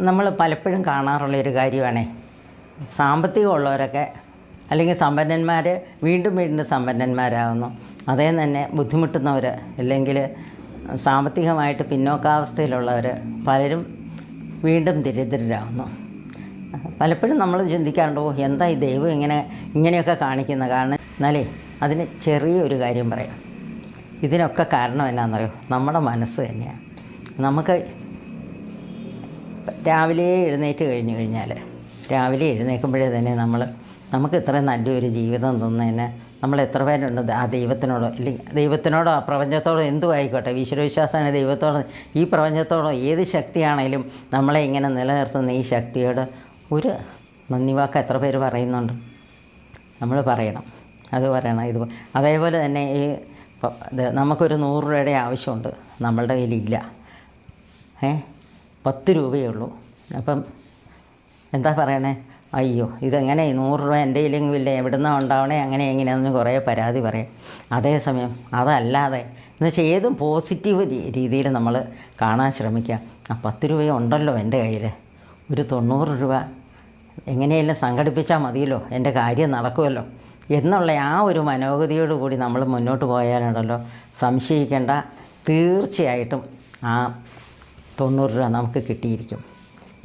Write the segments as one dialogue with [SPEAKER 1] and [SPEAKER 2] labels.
[SPEAKER 1] നമ്മൾ പലപ്പോഴും കാണാറുള്ളൊരു കാര്യമാണേ. സാമ്പത്തികമുള്ളവരൊക്കെ അല്ലെങ്കിൽ സമ്പന്നന്മാർ വീണ്ടും വീണ്ടും സമ്പന്നന്മാരാകുന്നു അതേ തന്നെ ബുദ്ധിമുട്ടുന്നവർ അല്ലെങ്കിൽ സാമ്പത്തികമായിട്ട് പിന്നോക്കാവസ്ഥയിലുള്ളവർ പലരും വീണ്ടും ദരിദ്രരാകുന്നു പലപ്പോഴും നമ്മൾ ചിന്തിക്കാറുണ്ടോ എന്താ ഈ ദൈവം ഇങ്ങനെ ഇങ്ങനെയൊക്കെ കാണിക്കുന്ന കാരണം? എന്നാലേ അതിന് ചെറിയൊരു കാര്യം പറയാം. ഇതിനൊക്കെ കാരണം എന്നാണെന്നറിയോ നമ്മുടെ മനസ്സ് തന്നെയാണ്. നമുക്ക് രാവിലെ എഴുന്നേറ്റ് കഴിഞ്ഞു കഴിഞ്ഞാൽ രാവിലെ എഴുന്നേൽക്കുമ്പോഴേ തന്നെ നമ്മൾ നമുക്ക് ഇത്രയും നല്ലൊരു ജീവിതം തന്നതിന് നമ്മൾ എത്ര പേരുണ്ട് ആ ദൈവത്തിനോടോ അല്ലെങ്കിൽ ദൈവത്തിനോടോ ആ പ്രപഞ്ചത്തോടോ എന്തും ആയിക്കോട്ടെ ഈശ്വരവിശ്വാസമാണ് ദൈവത്തോടോ ഈ പ്രപഞ്ചത്തോടോ ഏത് ശക്തിയാണേലും നമ്മളെ ഇങ്ങനെ നിലനിർത്തുന്ന ഈ ശക്തിയോട് ഒരു നന്ദി വാക്ക് എത്ര പേര് പറയുന്നുണ്ട്? നമ്മൾ പറയണം. അത് പറയണം. ഇത് അതേപോലെ തന്നെ ഈ നമുക്കൊരു നൂറ് രൂപയുടെ ആവശ്യമുണ്ട് നമ്മളുടെ കയ്യിലില്ല. ഏ? പത്ത് രൂപയേ ഉള്ളൂ. അപ്പം എന്താ പറയണേ? അയ്യോ ഇതെങ്ങനെ നൂറ് രൂപ എന്റെ ഇല്ലെങ്കിൽ ഇല്ല? എവിടുന്നാ ഉണ്ടാവണേ? അങ്ങനെ എങ്ങനെയാണെന്ന് കുറേ പരാതി പറയും. അതേസമയം അതല്ലാതെ എന്ന് വെച്ചാൽ ഏതും പോസിറ്റീവ് രീതിയിൽ നമ്മൾ കാണാൻ ശ്രമിക്കുക. ആ പത്ത് രൂപ ഉണ്ടല്ലോ എന്റെ കയ്യിൽ. ഒരു തൊണ്ണൂറ് രൂപ എങ്ങനെയെല്ലാം സംഘടിപ്പിച്ചാൽ മതിയല്ലോ. എന്റെ കാര്യം നടക്കുമല്ലോ. എന്നുള്ള ആ ഒരു മനോഗതിയോടുകൂടി നമ്മൾ മുന്നോട്ട് പോയാലുണ്ടല്ലോ. സംശയിക്കേണ്ട തീർച്ചയായിട്ടും ആ തൊണ്ണൂറ് രൂപ നമുക്ക് കിട്ടിയിരിക്കും.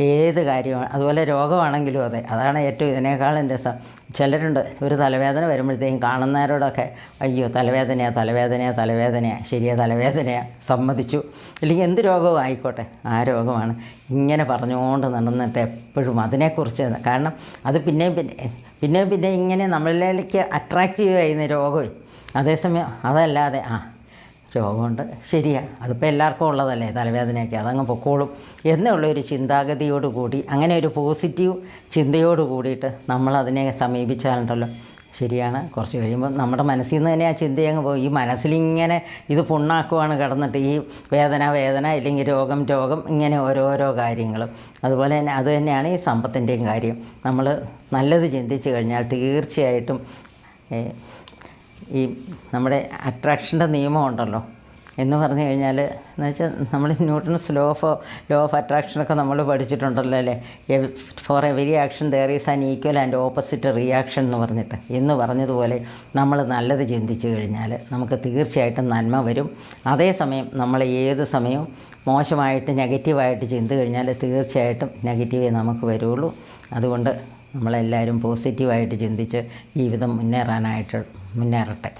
[SPEAKER 1] ഏത് കാര്യമാണ് അതുപോലെ രോഗമാണെങ്കിലും അതെ. അതാണ് ഏറ്റവും ഇതിനേക്കാളും രസം ചിലരുണ്ട് ഒരു തലവേദന വരുമ്പോഴത്തേക്കും കാണുന്നവരോടൊക്കെ അയ്യോ തലവേദനയാ തലവേദനയാ തലവേദനയാ ശരിയാ തലവേദനയാ സമ്മതിച്ചു. അല്ലെങ്കിൽ എന്ത് രോഗവും ആയിക്കോട്ടെ ആ രോഗമാണ്. ഇങ്ങനെ പറഞ്ഞുകൊണ്ട് നടന്നിട്ട് എപ്പോഴും അതിനെക്കുറിച്ച് കാരണം അത് പിന്നെയും പിന്നെ പിന്നെയും പിന്നെ ഇങ്ങനെ നമ്മളിലേക്ക് അട്രാക്റ്റീവ് ചെയ്യുന്ന രോഗമേ അതേസമയം അതല്ലാതെ ആ രോഗമുണ്ട്. ശരിയാണ് അതിപ്പോൾ എല്ലാവർക്കും ഉള്ളതല്ലേ? തലവേദനയൊക്കെ. അതങ്ങ് പൊക്കോളും. എന്നുള്ള ഒരു ചിന്താഗതിയോട് കൂടി അങ്ങനെ ഒരു പോസിറ്റീവ് ചിന്തയോട് കൂടിയിട്ട് നമ്മൾ അതിനെ സമീപിച്ചാലുണ്ടല്ലോ. ശരിയാണ്. കുറച്ച് കഴിയുമ്പോൾ നമ്മുടെ മനസ്സിൽ നിന്ന് തന്നെ ആ ചിന്തയങ്ങ് പോയി ഈ മനസ്സിലിങ്ങനെ ഇത് പുണ്ണാക്കുവാണ് കിടന്നിട്ട് ഈ വേദന വേദന ഇല്ലെങ്കിൽ രോഗം രോഗം ഇങ്ങനെ ഓരോരോ കാര്യങ്ങളും. അതുപോലെ തന്നെ അത് തന്നെയാണ് ഈ സമ്പത്തിന്റെയും കാര്യം. നമ്മൾ നല്ലത് ചിന്തിച്ച് കഴിഞ്ഞാൽ തീർച്ചയായിട്ടും ഈ നമ്മുടെ അട്രാക്ഷന്റെ നിയമം ഉണ്ടല്ലോ എന്ന് പറഞ്ഞു കഴിഞ്ഞാൽ എന്ന് വെച്ചാൽ നമ്മൾ Newton's law of law of അട്രാക്ഷനൊക്കെ നമ്മൾ പഠിച്ചിട്ടുണ്ടല്ലോ അല്ലേ? For every action there is an equal and opposite reaction എന്ന് പറഞ്ഞിട്ട്. എന്ന് പറഞ്ഞതുപോലെ നമ്മൾ നല്ലത് ചിന്തിച്ചു കഴിഞ്ഞാൽ നമുക്ക് തീർച്ചയായിട്ടും നന്മ വരും. അതേസമയം നമ്മൾ ഏത് സമയവും മോശമായിട്ട് നെഗറ്റീവായിട്ട് ചിന്തി കഴിഞ്ഞാൽ തീർച്ചയായിട്ടും നെഗറ്റീവേ നമുക്ക് വരുള്ളൂ. അതുകൊണ്ട് നമ്മളെല്ലാവരും പോസിറ്റീവായിട്ട് ചിന്തിച്ച് ജീവിതം മുന്നേറാനായിട്ട് മുന്നേറട്ടെ.